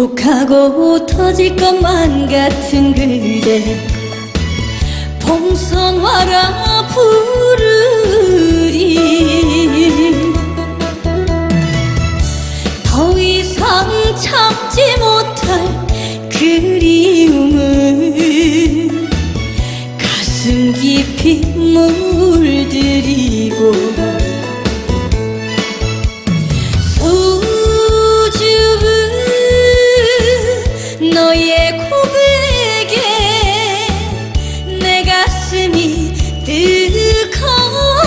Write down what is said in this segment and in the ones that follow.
욱하고 터질 것만 같은 그대. 봉선화라 부르리. 더 이상 참지 못할 그리움을 가슴 깊이 물들이고 너의 고백에 내 가슴이 뜨거워.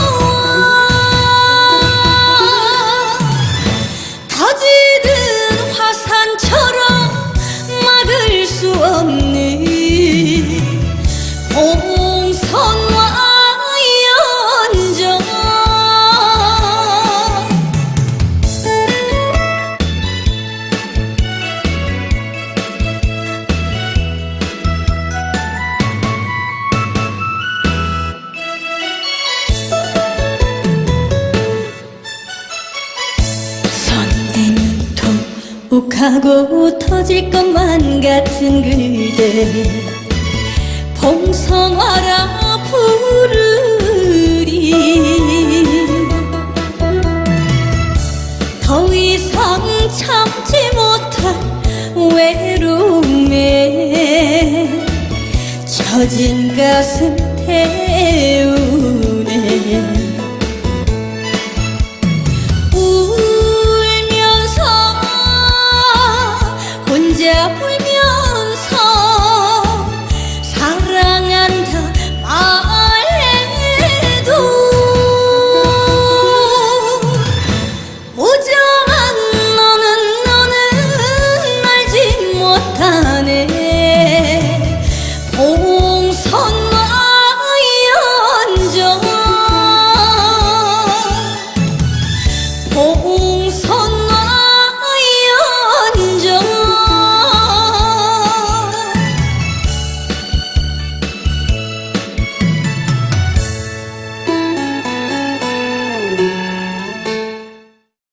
터지는 화산처럼 막을 수 없는 통 욱하고 터질 것만 같은 그대. 봉선화라 부르리. 더 이상 참지 못할 외로움에 젖은 가슴 태우